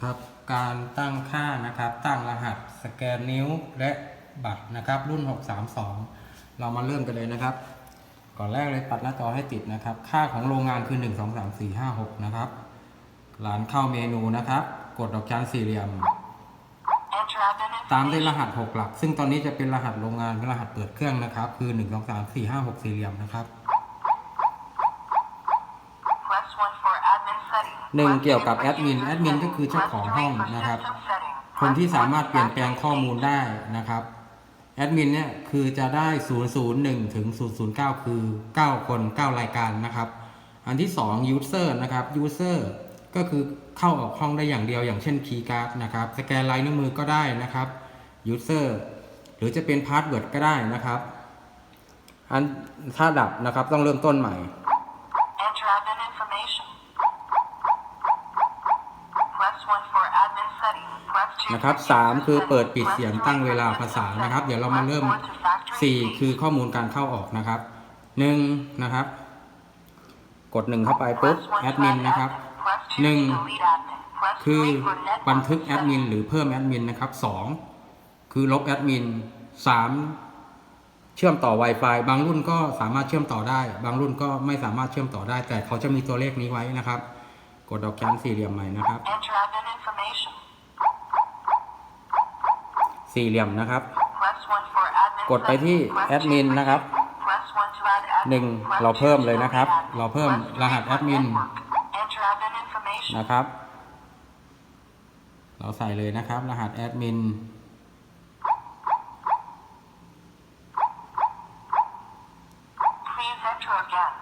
ครับการตั้งค่านะครับ ตั้งรหัสสแกนนิ้วและบัตรนะครับ รุ่น 632 เรามาเริ่มกันเลยนะครับ ก่อนแรกเลยปัดหน้าจอให้ติดนะครับ ค่าของโรงงานคือ 1 2 3 4 5 6 นะครับร้านเข้าเมนูนะครับ กดดอกจันสี่เหลี่ยม ตามด้วยรหัส 6 หลัก ซึ่งตอนนี้จะเป็นรหัสโรงงานเป็นรหัสเปิดเครื่องนะครับ คือ 1 2 3 4 5 6 สี่เหลี่ยมนะครับ หนึ่งเกี่ยวกับแอดมินแอดมินก็คือเจ้าของห้องนะครับ คนที่สามารถเปลี่ยนแปลงข้อมูลได้นะครับแอดมินเนี่ยคือจะได้ 001 ถึง 009 คือ 9 คน 9 รายการนะครับ อันที่2 user นะครับ user ก็คือเข้าออกห้องได้อย่างเดียวอย่างเช่น key card นะครับสแกนลายนิ้วมือก็ได้นะครับ user หรือจะเป็น password ก็ได้นะครับ อันถ้าดับนะครับต้องเริ่มต้นใหม่ นะครับ for สาม user คือ setting. เปิดปิด Press เสียง three ตั้ง for เวลา system ภาษา setting. นะครับ เดี๋ยวเรามา Press เริ่ม four to factory สี่ sync. คือข้อมูลการเข้าออกนะครับหนึ่งนะครับ กดหนึ่งเข้าไปปุ๊บ Press one แอ to ดมิน add นะครับ admin. Press two หนึ่ง to delete admin. Press คือ three for network บันทึกแอดมิน setting. หรือเพิ่มแอดมินนะครับสองคือลบแอดมินสามเชื่อมต่อ Wi-Fi บางรุ่นก็สามารถเชื่อมต่อได้ บางรุ่นก็ไม่สามารถเชื่อมต่อได้ แต่เขาจะมีตัวเลขนี้ไว้นะครับ กดดอกจันสี่เหลี่ยมใหม่นะครับ สี่เหลี่ยมนะครับ Press 1 for admin กดไปที่ setting. Press แอด two มิน for นะครับ Press 1 to add admin. หนึ่ง Press เรา two เพิ่ม to เลยนะครับ delete admin. เราเพิ่ม Press รหัส three แอ for ดมิน network. Enter admin information. นะครับ เราใส่เลยนะครับ รหัสแอดมิน Please enter again.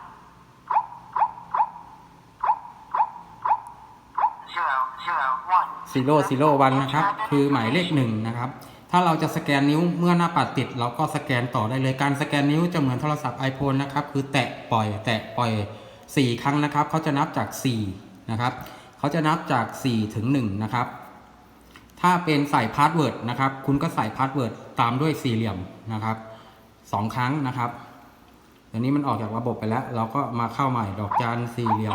Zero, zero, one. ซีโร่ซีโร่วันนะครับ คือหมายเลขหนึ่งนะครับ ถ้าเราจะสแกนนิ้วเมื่อหน้าปัดติด เราก็สแกนต่อได้เลยการสแกนนิ้วจะเหมือนโทรศัพท์ iPhone นะครับคือแตะปล่อย แตะปล่อย 4 ครั้งนะครับเขาจะนับจาก 4 นะครับเขาจะนับจาก 4 ถึง 1 นะครับ ถ้าเป็นใส่พาสเวิร์ดนะครับ คุณก็ใส่พาสเวิร์ดตามด้วยสี่เหลี่ยมนะครับสองครั้งนะครับเดี๋ยวนี้มันออกจากระบบไปแล้ว เราก็มาเข้าใหม่ดอกจานสี่เหลี่ยม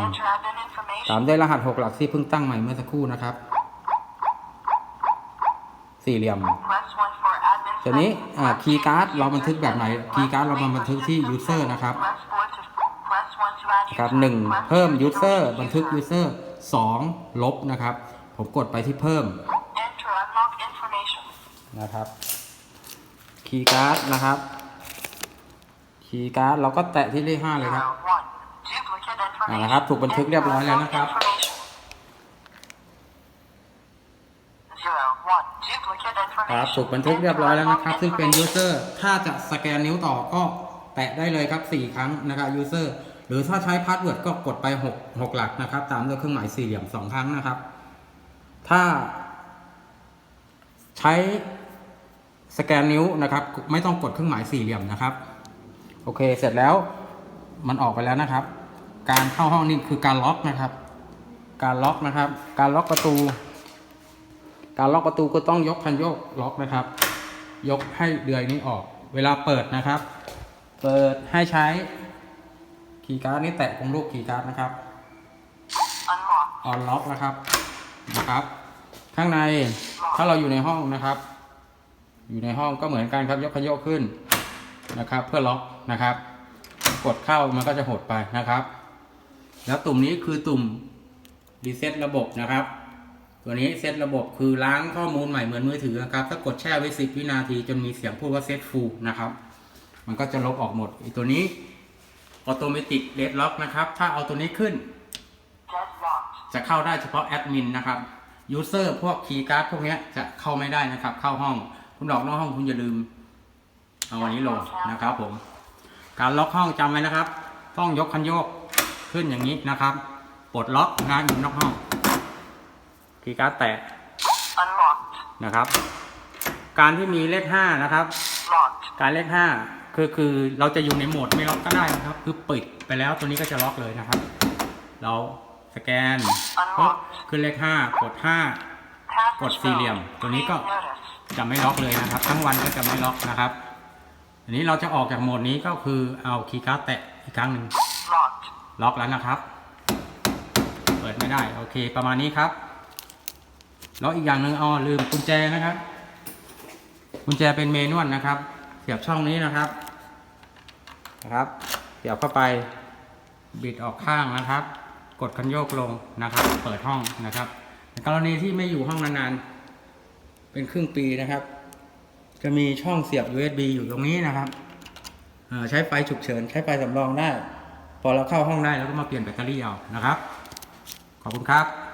ตามด้วยรหัส 6 หลักที่เพิ่งตั้งใหม่เมื่อสักครู่นะครับ สี่เหลี่ยม Press one for admin ทีนี้ setting. อ่า Press คีย์ two การ์ด for เราบันทึกแบบไหน user คีย์การ์ด setting. เรามา Press บันทึก three ที่ for user system นะครับ setting. Press four to- press one to add ครับ user. หนึ่ง Press เพิ่ม two to user delete บันทึก user. user สองลบนะครับ ผมกดไปที่เพิ่ม Enter unlock information. นะครับคีย์การ์ดนะครับคีย์การ์ดเราก็แตะที่เลขห้าเลยครับ Zero, one. Duplicate อ่า information. นะครับ ถูกบันทึกเรียบร้อยแล้วนะครับ ครับถูกบันทึกเรียบร้อยแล้วนะครับ ซึ่งเป็น unlock user ถ้าจะสแกนนิ้วต่อก็แตะได้เลยครับ 4 ครั้งนะครับ user หรือถ้าใช้พาสเวิร์ดก็กดไป 6 6 หลักนะครับ ตามด้วยเครื่องหมายสี่เหลี่ยม 2 ครั้งนะครับ ถ้า ใช้สแกนนิ้วนะครับ ไม่ต้องกดเครื่องหมายสี่เหลี่ยมนะครับ โอเค เสร็จแล้วมันออกไปแล้วนะครับ การเข้าห้องนี่คือการล็อกนะครับ การล็อกนะครับ การล็อกประตู การล็อกประตูก็ต้องยกคันโยกล็อกนะครับ ยกให้เดือยนี้ออก เวลาเปิดนะครับ เปิดให้ใช้คีย์การ์ดนี่แตะตรงรูปคีย์การ์ดนะครับ Unlock. ออนล็อกนะครับนะครับ ข้างในถ้าเราอยู่ในห้องนะครับ อยู่ในห้องก็เหมือนกันครับยกขยโยกขึ้นนะครับ เพื่อล็อกนะครับ กดเข้ามันก็จะหดไปนะครับ แล้วตุ่มนี้คือตุ่มรีเซ็ตระบบนะครับ ตัวนี้เซตระบบคือล้างข้อมูลใหม่เหมือนมือถือนะครับ ถ้ากดแช่ไว้สิบวินาทีจนมีเสียงพูดว่าเซตฟูลนะครับ มันก็จะลบออกหมดอีกตัวนี้ออโตเมติกเ d ดล็อกนะครับ ถ้าเอาตัวนี้ขึ้น จะเข้าได้เฉพาะแอดมินนะครับยูเซอร์พวกคีย์การ์ดพวกนี้จะเข้าไม่ได้นะครับ เข้าห้อง คุณออกนอกห้องคุณอย่าลืม เอาอันนี้ลงนะครับผม การล็อกห้องจำไว้นะครับ ต้องยกคันโยกขึ้นอย่างนี้นะครับ ปลดล็อกงานอยู่นอกห้อง คีย์การ์ดแตะ Unlocked. นะครับ การที่มีเลขห้านะครับ Locked. การเลขห้าคือคือเราจะอยู่ในโหมดไม่ล็อกก็ได้นะครับ คือปิดไปแล้วตัวนี้ก็จะล็อกเลยนะครับ เราสแกนปุ๊บขึ้นเลขห้ากดห้า Passage กดสี่เหลี่ยม mode. ตัวนี้ก็ Please notice. จะไม่ล็อกเลยนะครับ ทั้งวันก็จะไม่ล็อกนะครับอันนี้เราจะออกจากโหมดนี้ก็คือเอาคีย์การ์ดแตะอีกครั้งหนึ่ง Locked. ล็อกแล้วนะครับ เปิดไม่ได้ โอเค ประมาณนี้ครับ แล้วอีกอย่างหนึ่งอ๋อลืมกุญแจนะครับ กุญแจเป็นเมนวลนะครับ เสียบช่องนี้นะครับนะครับ เสียบเข้าไปบิดออกข้างนะครับ กดคันโยกลงนะครับ เปิดห้องนะครับ ในกรณีที่ไม่อยู่ห้องนานๆ เป็นครึ่งปีนะครับ จะมีช่องเสียบ USB อยู่ตรงนี้นะครับใช้ไฟฉุกเฉิน ใช้ไฟสำรองได้ พอเราเข้าห้องได้แล้วก็มาเปลี่ยนแบตเตอรี่เอานะครับ ขอบคุณครับ